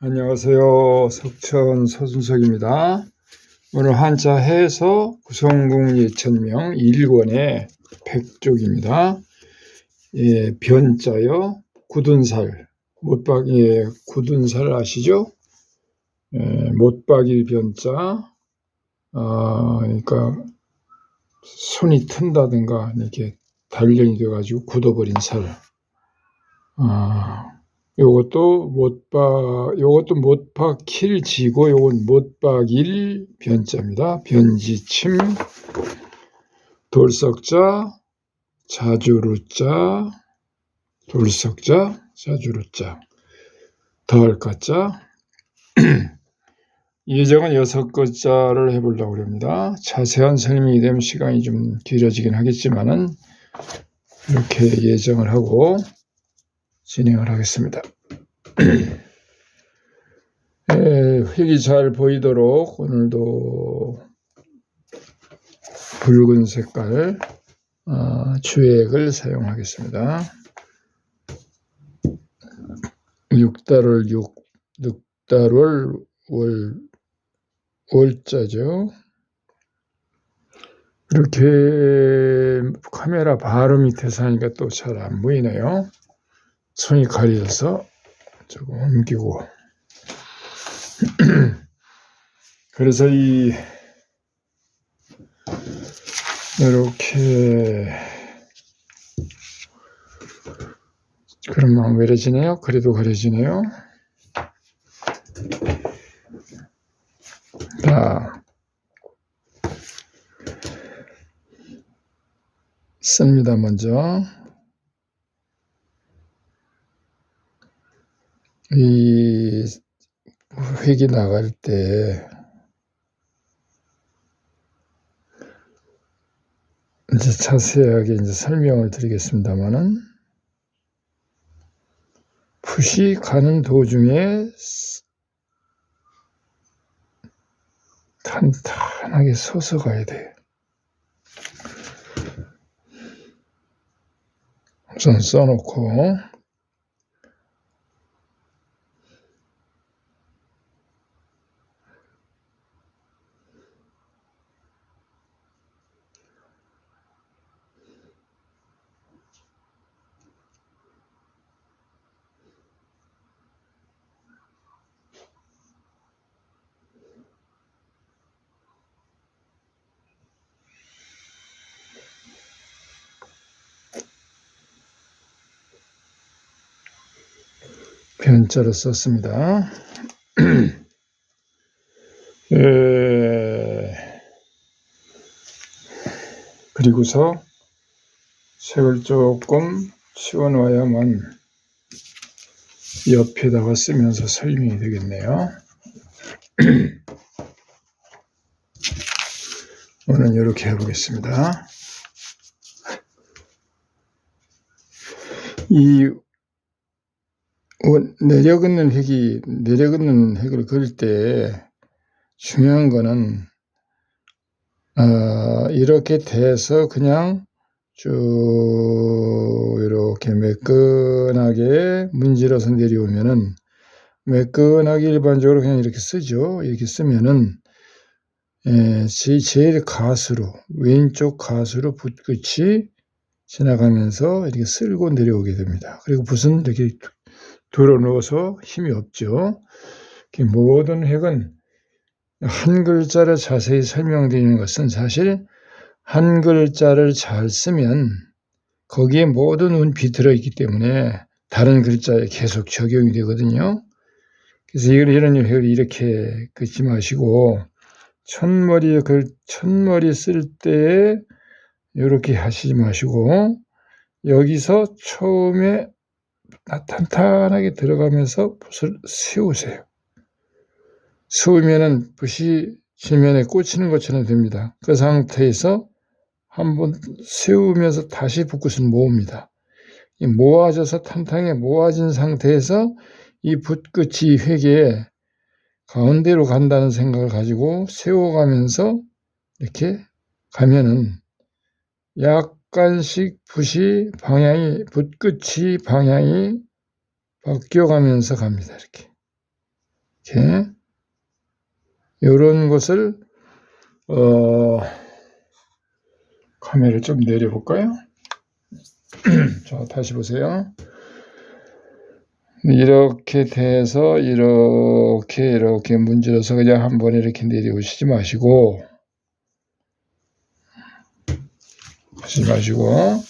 안녕하세요. 석천 서순석입니다. 오늘 한자 해서 구성국 예천명 1권의 100쪽입니다. 예, 변자요. 굳은 살. 못박, 예, 굳은 살 아시죠? 예, 못박일 변자. 아, 그러니까 손이 튼다든가 이렇게 단련이 돼가지고 굳어버린 살. 아, 요것도 못박, 요것도 못박힐 지고 요건 못박일 변자입니다. 변지침, 돌석자, 자주루자, 돌석자, 자주루자, 덜가자. 예정은 여섯 글자를 해보려고 합니다. 자세한 설명이 되면 시간이 좀 길어지긴 하겠지만은 이렇게 예정을 하고 진행을 하겠습니다. 예, 획이 잘 보이도록 오늘도 붉은 색깔 어, 주액을 사용하겠습니다. 6달월 6, 6달월 월, 월자죠. 이렇게 카메라 바로 밑에서 하니까 또 잘 안 보이네요. 손이 가려져서 조금 옮기고 그래서 이 이렇게 그러면 왜려지네요 그래도 가려지네요. 자, 씁니다 먼저. 획이 나갈 때 이제 자세하게 이제 설명을 드리겠습니다만은 풋이 가는 도중에 탄탄하게 서서 가야 돼. 우선 써놓고 변자로 썼습니다. 에... 그리고서 색을 조금 치워놔야만 옆에다가 쓰면서 설명이 되겠네요. 오늘 이렇게 해보겠습니다. 이 내려긋는 획이 내려긋는 획을 그릴 때 중요한 거는 어, 이렇게 돼서 그냥 쭉 이렇게 매끈하게 문질러서 내려오면은 매끈하게 일반적으로 그냥 이렇게 쓰죠. 이렇게 쓰면은 예, 제일 가수로 왼쪽 가수로 붓끝이 지나가면서 이렇게 쓸고 내려오게 됩니다. 그리고 붓은 이렇게 들어넣어서 힘이 없죠. 모든 획은 한 글자를 자세히 설명드리는 것은 사실 한 글자를 잘 쓰면 거기에 모든 운비 들어있기 때문에 다른 글자에 계속 적용이 되거든요. 그래서 이걸 이런 획을 이렇게 긋지 마시고 첫머리에 글 첫머리 쓸 때 이렇게 하시지 마시고 여기서 처음에 탄탄하게 들어가면서 붓을 세우세요. 세우면은 붓이 지면에 꽂히는 것처럼 됩니다. 그 상태에서 한번 세우면서 다시 붓끝을 모읍니다. 모아져서 탄탄하게 모아진 상태에서 이 붓끝이 회계에 가운데로 간다는 생각을 가지고 세워가면서 이렇게 가면은 약 약간씩 붓이 방향이 붓끝이 방향이 바뀌어가면서 갑니다. 이렇게 이렇게 이런 것을 어, 카메라를 좀 내려볼까요? 자, 다시 보세요. 이렇게 돼서 이렇게 이렇게 문질러서 그냥 한 번에 이렇게 내려오시지 마시고 하지 마시고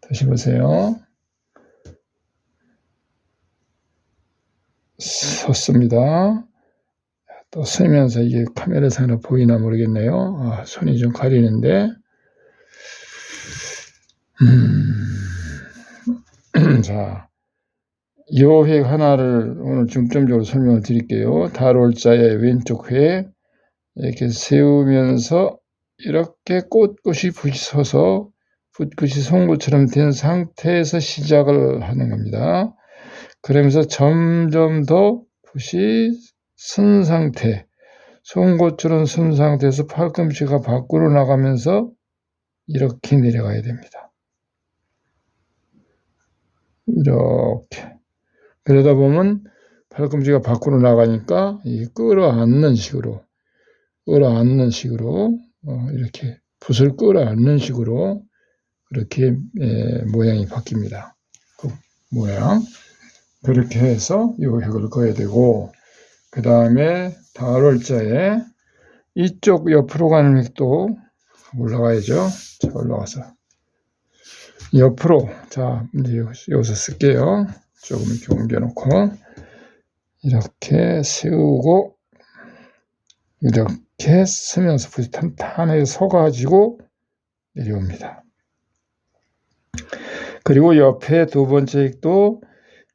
다시 보세요. 섰습니다. 또 서면서 이게 카메라 상으로 보이나 모르겠네요. 아, 손이 좀 가리는데. 음. 자, 요 획 하나를 오늘 중점적으로 설명을 드릴게요. 달월자의 왼쪽 획 이렇게 세우면서 이렇게 꽃꽃이 부서서 붓끝이 송곳처럼 된 상태에서 시작을 하는 겁니다. 그러면서 점점 더 붓이 쓴 상태, 송곳처럼 쓴 상태에서 팔꿈치가 밖으로 나가면서 이렇게 내려가야 됩니다. 이렇게. 그러다 보면 팔꿈치가 밖으로 나가니까 이 끌어안는 식으로, 끌어안는 식으로, 어, 이렇게 붓을 끌어안는 식으로 그렇게 에, 모양이 바뀝니다. 그 모양. 그렇게 해서 이 획을 그어야 되고, 그 다음에 달월자에 이쪽 옆으로 가는 획도 올라가야죠. 자, 올라가서. 옆으로, 자, 이제 여기서 쓸게요. 조금 이렇게 옮겨놓고, 이렇게 세우고, 이렇게 쓰면서 붓이 탄탄하게 서가지고 내려옵니다. 그리고 옆에 두 번째 획도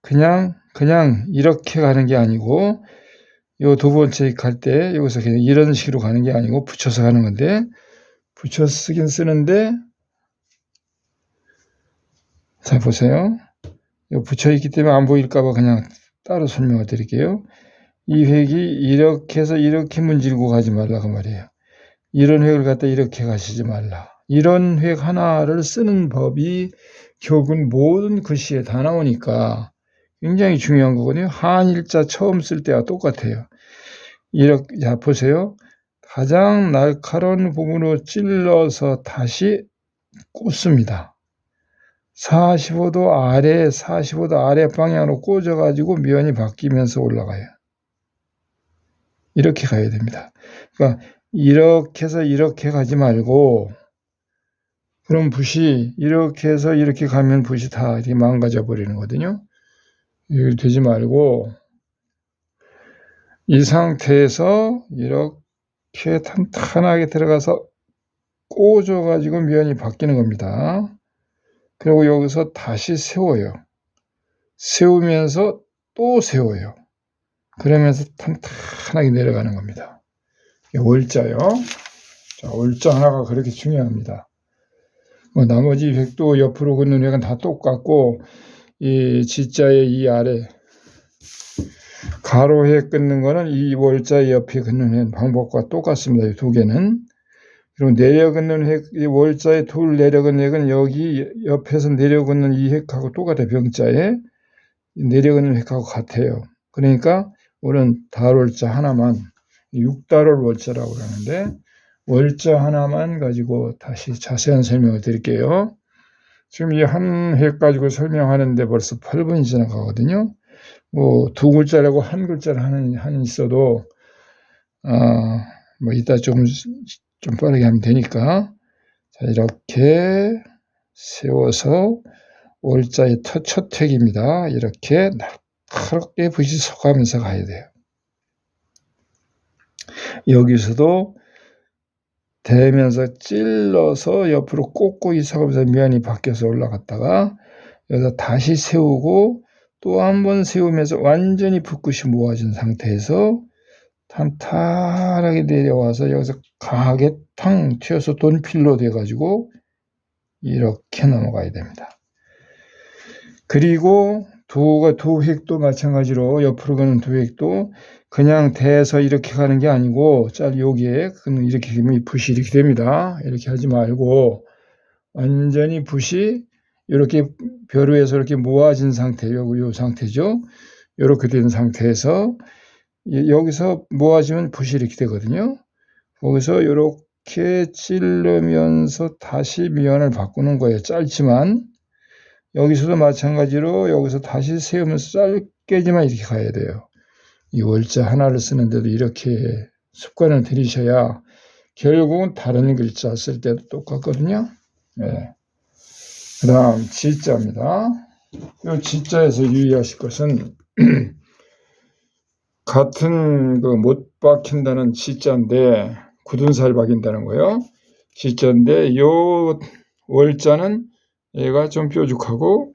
그냥, 그냥 이렇게 가는 게 아니고, 요 두 번째 갈 때 여기서 그냥 이런 식으로 가는 게 아니고 붙여서 가는 건데, 붙여 쓰긴 쓰는데, 자, 보세요. 요 붙여 있기 때문에 안 보일까봐 그냥 따로 설명을 드릴게요. 이 획이 이렇게 해서 이렇게 문질고 가지 말라고 말이에요. 이런 획을 갖다 이렇게 가시지 말라. 이런 획 하나를 쓰는 법이 결국은 모든 글씨에 다 나오니까 굉장히 중요한 거거든요. 한일자 처음 쓸 때와 똑같아요. 이렇게, 자, 보세요. 가장 날카로운 부분으로 찔러서 다시 꽂습니다. 45도 아래, 45도 아래 방향으로 꽂아가지고 면이 바뀌면서 올라가요. 이렇게 가야 됩니다. 그러니까 이렇게 해서 이렇게 가지 말고 그럼 붓이 이렇게 해서 이렇게 가면 붓이 다 이렇게 망가져 버리는 거거든요. 이렇게 되지 말고 이 상태에서 이렇게 탄탄하게 들어가서 꽂아 가지고 면이 바뀌는 겁니다. 그리고 여기서 다시 세워요. 세우면서 또 세워요. 그러면서 탄탄하게 내려가는 겁니다. 월자요. 자, 월자 하나가 그렇게 중요합니다. 뭐 나머지 획도 옆으로 긋는 획은 다 똑같고 이 지자의 이 아래 가로에 끊는 거는 이 월자 옆에 긋는 획 방법과 똑같습니다. 이 두 개는 그리고 내려 긋는 획, 이 월자에 둘 내려 긋는 획은 여기 옆에서 내려 긋는 이 획하고 똑같아요. 병자에 내려 긋는 획하고 같아요. 그러니까 우리는 달월자 하나만 육달월 월자라고 하는데 월자 하나만 가지고 다시 자세한 설명을 드릴게요. 지금 이 한 획 가지고 설명하는데 벌써 8분이 지나가거든요. 뭐 두 글자라고 한 글자를 하는 하는 있어도 아 뭐 이따 좀좀 빠르게 하면 되니까 자 이렇게 세워서 월자의 첫, 첫 획입니다. 이렇게 날 붓이 서가면서 가야 돼요. 여기서도 대면서 찔러서 옆으로 꽂고 이 서가면서 면이 바뀌어서 올라갔다가 여기서 다시 세우고 또 한 번 세우면서 완전히 붓끝이 모아진 상태에서 탄탄하게 내려와서 여기서 강하게 탕 튀어서 돈필로 돼가지고 이렇게 넘어가야 됩니다. 그리고 두가 두 획도 마찬가지로 옆으로 가는 두 획도 그냥 대서 이렇게 가는 게 아니고 짤 여기에 이렇게 되면 붓이 이렇게 됩니다. 이렇게 하지 말고 완전히 붓이 이렇게 벼루에서 이렇게 모아진 상태, 요, 요 상태죠. 이렇게 된 상태에서 이- 여기서 모아지면 붓이 이렇게 되거든요. 거기서 이렇게 찌르면서 다시 면을 바꾸는 거예요. 짧지만 여기서도 마찬가지로 여기서 다시 세우면서 짧게지만 이렇게 가야 돼요. 이 월자 하나를 쓰는데도 이렇게 습관을 들이셔야 결국은 다른 글자 쓸 때도 똑같거든요. 네. 그 다음 지자입니다. 이 지자에서 유의하실 것은 같은 그 못 박힌다는 지자인데 굳은 살 박인다는 거예요. 지자인데 요 월자는 얘가 좀 뾰족하고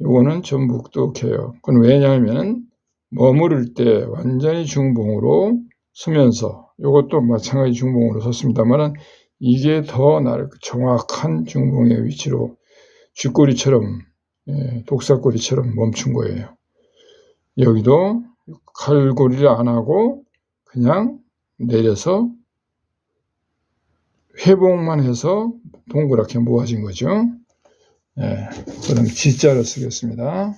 요거는 좀 묵뚝해요. 그건 왜냐하면 머무를 때 완전히 중봉으로 서면서 요것도 마찬가지 중봉으로 섰습니다만은 이게 더 날- 정확한 중봉의 위치로 쥐꼬리처럼 예, 독사꼬리처럼 멈춘 거예요. 여기도 갈고리를 안 하고 그냥 내려서 회복만 해서 동그랗게 모아진 거죠. 예, 그럼 지자로 쓰겠습니다.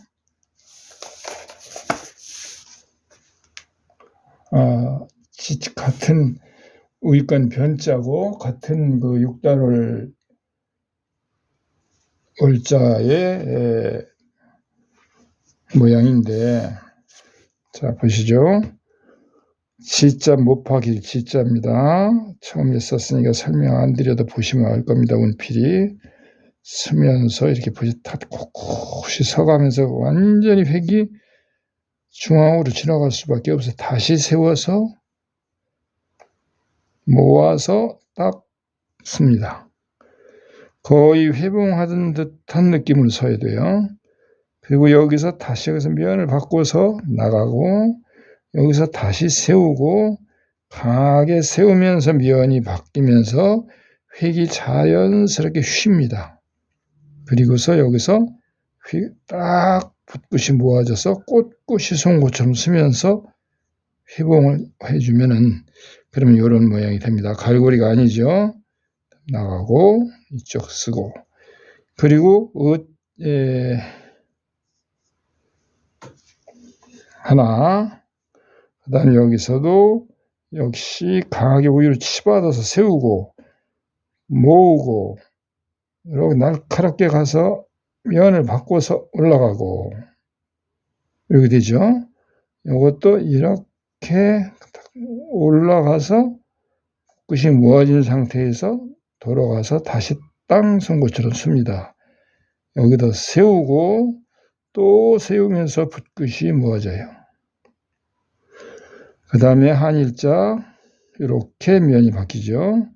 아, 지- 같은 우익관 변자고 같은 그 육단월 월자의 에, 모양인데 자 보시죠. 지자 못하기 지자입니다. 처음에 썼으니까 설명 안 드려도 보시면 알 겁니다. 운필이 서면서 이렇게 보시 다 꼿꼿이 서가면서 완전히 획이 중앙으로 지나갈 수밖에 없어. 다시 세워서 모아서 딱 씁니다. 거의 회봉하던 듯한 느낌으로 서야 돼요. 그리고 여기서 다시 여기서 면을 바꿔서 나가고 여기서 다시 세우고 강하게 세우면서 면이 바뀌면서 획이 자연스럽게 휩니다. 그리고서 여기서 휘- 딱 붓끝이 모아져서 꽃꽃이 송곳처럼 쓰면서 회봉을 해주면은 그러면 이런 모양이 됩니다. 갈고리가 아니죠. 나가고 이쪽 쓰고 그리고 어, 예, 하나 그 다음에 여기서도 역시 강하게 위로 치받아서 세우고 모으고 이렇게 날카롭게 가서 면을 바꿔서 올라가고 이렇게 되죠. 이것도 이렇게 올라가서 끝이 모아진 상태에서 돌아가서 다시 땅 송곳처럼 씁니다. 여기다 세우고 또 세우면서 붓끝이 모아져요. 그 다음에 한일자 이렇게 면이 바뀌죠.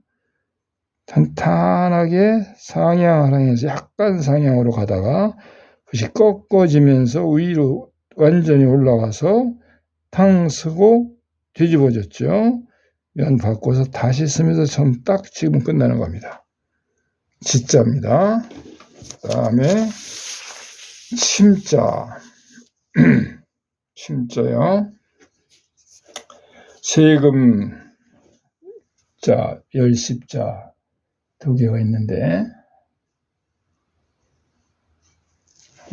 탄탄하게 상향하랑에서 약간 상향으로 가다가 붓이 꺾어지면서 위로 완전히 올라가서 탕 쓰고 뒤집어졌죠. 면 바꿔서 다시 쓰면서 처음 딱 지금 끝나는 겁니다. 지자입니다. 그 다음에 침자. 침자요. 세금 자, 열십자 두 개가 있는데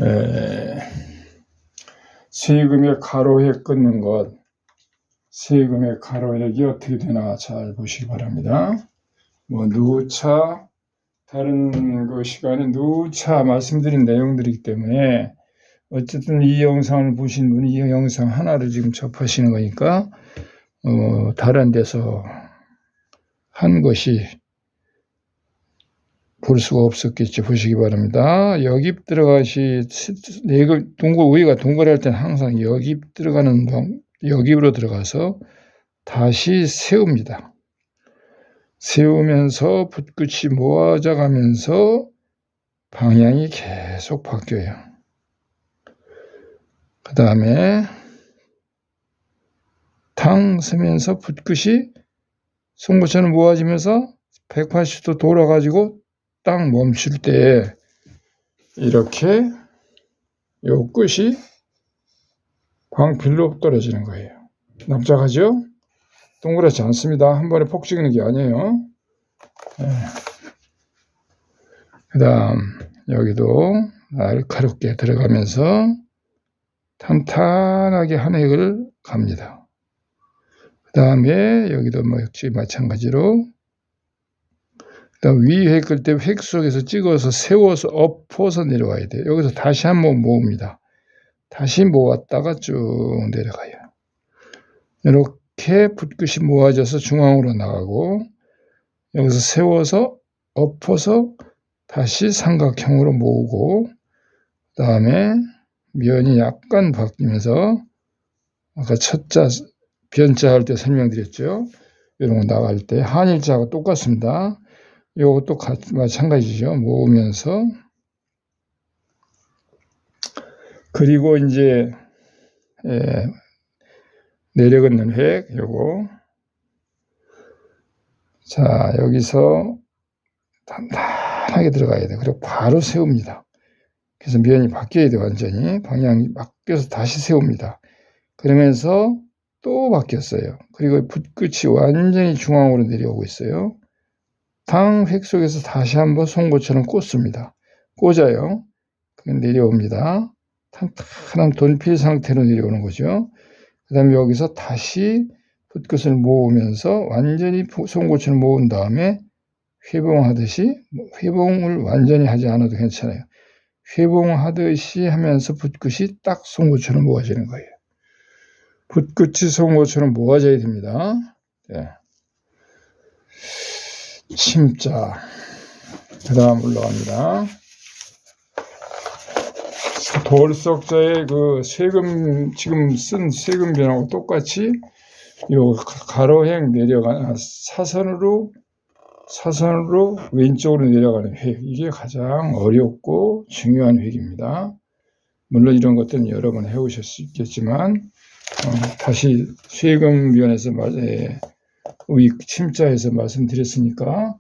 에, 세금의 가로에 끊는 것 세금의 가로액이 어떻게 되나 잘 보시기 바랍니다. 뭐 누차 다른 그 시간에 누차 말씀드린 내용들이기 때문에 어쨌든 이 영상을 보신 분이 이 영상 하나를 지금 접하시는 거니까 어, 다른 데서 한 것이 볼 수가 없었겠죠. 보시기 바랍니다. 여깁 들어가시 네글 동글 우리가 동글할 때는 항상 여깁 들어가는 방 여기로 들어가서 다시 세웁니다. 세우면서 붓끝이 모아져 가면서 방향이 계속 바뀌어요. 그 다음에 탕 쓰면서 붓끝이 송곳처럼 모아지면서 180도 돌아가지고 딱 멈출 때 이렇게 요 끝이 광필로 떨어지는 거예요. 납작하죠? 동그랗지 않습니다. 한 번에 폭 찍는 게 아니에요. 그 다음 여기도 날카롭게 들어가면서 탄탄하게 한 획을 갑니다. 그 다음에 여기도 뭐 역시 마찬가지로 그 다음 위획 끌때 획 속에서 찍어서 세워서 엎어서 내려가야 돼요. 여기서 다시 한번 모읍니다. 다시 모았다가 쭉 내려가요. 이렇게 붓끝이 모아져서 중앙으로 나가고 여기서 세워서 엎어서 다시 삼각형으로 모으고 그 다음에 면이 약간 바뀌면서 아까 첫자 변자 할 때 설명드렸죠. 이런 거 나갈 때 한일자가 똑같습니다. 요것도 마찬가지죠. 모으면서 그리고 이제 예, 내려걷는 획 요거 자 여기서 단단하게 들어가야 돼. 그리고 바로 세웁니다. 그래서 면이 바뀌어야 돼 완전히 방향이 바뀌어서 다시 세웁니다. 그러면서 또 바뀌었어요. 그리고 붓끝이 완전히 중앙으로 내려오고 있어요. 당획 속에서 다시 한번 송곳처럼 꽂습니다. 꽂아요. 내려옵니다. 탄탄한 돈필 상태로 내려오는 거죠. 그 다음에 여기서 다시 붓끝을 모으면서 완전히 송곳처럼 모은 다음에 회봉하듯이 회봉을 완전히 하지 않아도 괜찮아요. 회봉하듯이 하면서 붓끝이 딱 송곳처럼 모아지는 거예요. 붓끝이 송곳처럼 모아져야 됩니다. 네. 심자. 그 다음 올라갑니다. 돌석자의 그 세금, 지금 쓴 세금변하고 똑같이 요 가로행 내려가는 사선으로, 사선으로 왼쪽으로 내려가는 획. 이게 가장 어렵고 중요한 획입니다. 물론 이런 것들은 여러 번 있겠지만, 어, 다시 세금변에서 말, 의 침자에서 말씀드렸으니까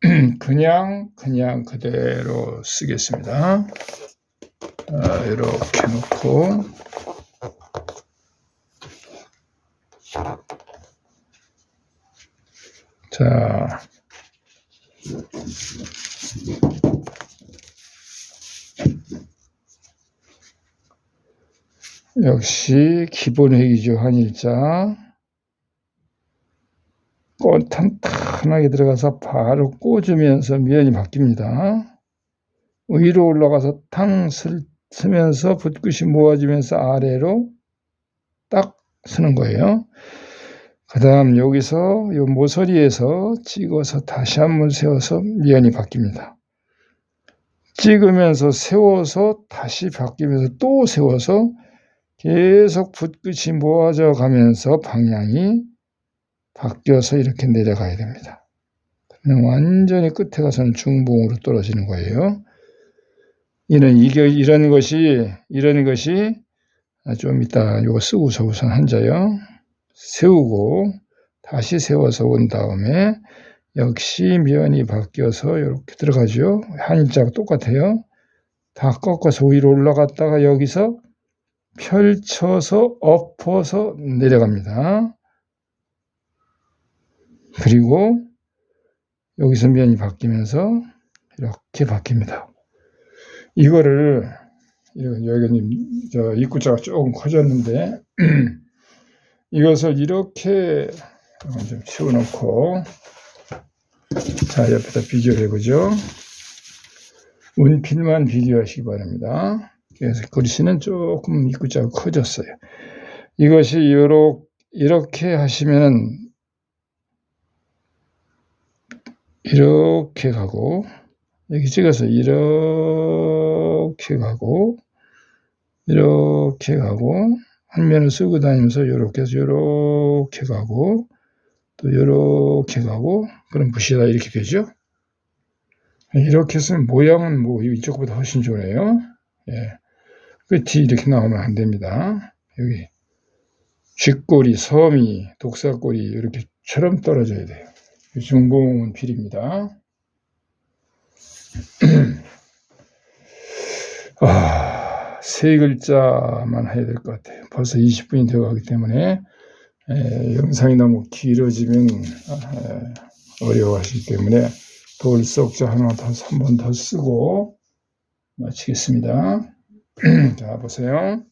그냥 그냥 그대로 쓰겠습니다. 아, 이렇게 놓고. 자. 역시 기본 회기죠 한일자 꽃 탄탄하게 들어가서 바로 꽂으면서 면이 바뀝니다. 위로 올라가서 탕 쓰면서 붓끝이 모아지면서 아래로 딱 쓰는 거예요. 그 다음 여기서 이 모서리에서 찍어서 다시 한 번 세워서 면이 바뀝니다. 찍으면서 세워서 다시 바뀌면서 또 세워서 계속 붓끝이 모아져 가면서 방향이 바뀌어서 이렇게 내려가야 됩니다. 그냥 완전히 끝에 가서는 중봉으로 떨어지는 거예요. 이는 이게 이런 것이 이런 것이 아, 좀 이따 이거 쓰고서 우선 한자요. 세우고 다시 세워서 온 다음에 역시 면이 바뀌어서 이렇게 들어가죠. 한자가 똑같아요. 다 꺾어서 위로 올라갔다가 여기서 펼쳐서 엎어서 내려갑니다. 그리고 여기서 면이 바뀌면서 이렇게 바뀝니다. 이거를 여기 저 입구자가 조금 커졌는데 이것을 이렇게 좀 치워놓고 자 옆에다 비교를 해보죠. 운필만 비교하시기 바랍니다. 그래서 글씨는 조금 입구자가 커졌어요. 이것이 이렇게 하시면은 이렇게 가고 여기 찍어서 이렇게 가고 이렇게 가고 한 면을 쓰고 다니면서 이렇게 해서 이렇게 가고 또 이렇게 가고 그럼 붓이다 이렇게 되죠. 이렇게 해서 모양은 뭐 이쪽보다 훨씬 좋네요. 예. 끝이 이렇게 나오면 안 됩니다. 여기 쥐꼬리, 섬이, 독사꼬리 이렇게처럼 떨어져야 돼요. 중공은 필입니다. 아, 세 글자만 해야 될 것 같아요. 벌써 20분이 되어 가기 때문에 에, 영상이 너무 길어지면 에, 어려워하시기 때문에 돌석자 하나 더, 한번 더 쓰고 마치겠습니다. 자, 보세요.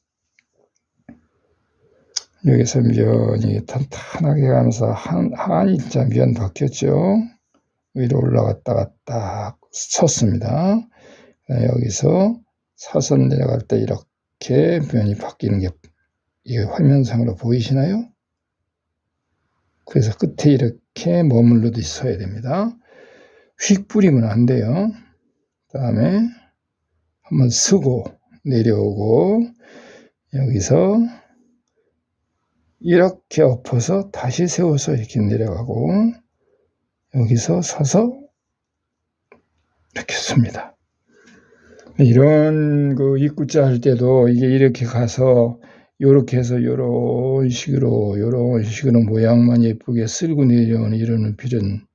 여기서 면이 탄탄하게 가면서 한, 한이 자 면 바뀌었죠. 위로 올라갔다가 딱 쳤습니다. 여기서 사선 내려갈 때 이렇게 면이 바뀌는 게이 화면상으로 보이시나요? 그래서 끝에 이렇게 머물러도 있어야 됩니다. 휙 뿌리면 안 돼요. 그 다음에 한번 쓰고 내려오고 여기서 이렇게 엎어서 다시 세워서 이렇게 내려가고 여기서 서서 이렇게 씁니다. 이런 그 입구자 할 때도 이게 이렇게 가서 요렇게 해서 요런 식으로 요런 식으로 모양만 예쁘게 쓸고 내려오는 이런 필은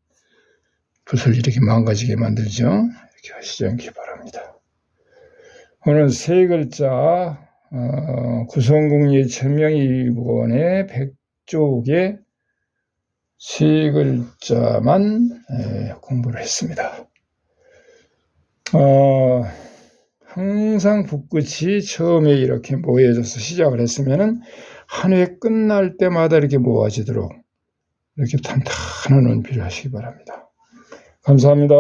붓을 이렇게 망가지게 만들죠. 이렇게 하시지 않기 바랍니다. 오늘 세 글자 어, 구성국리 천명일본의 백족의 세 글자만 에, 공부를 했습니다. 어, 항상 붓끝이 처음에 이렇게 모여져서 시작을 했으면은 한 회 끝날 때마다 이렇게 모아지도록 이렇게 탄탄한 원필을 하시기 바랍니다. 감사합니다.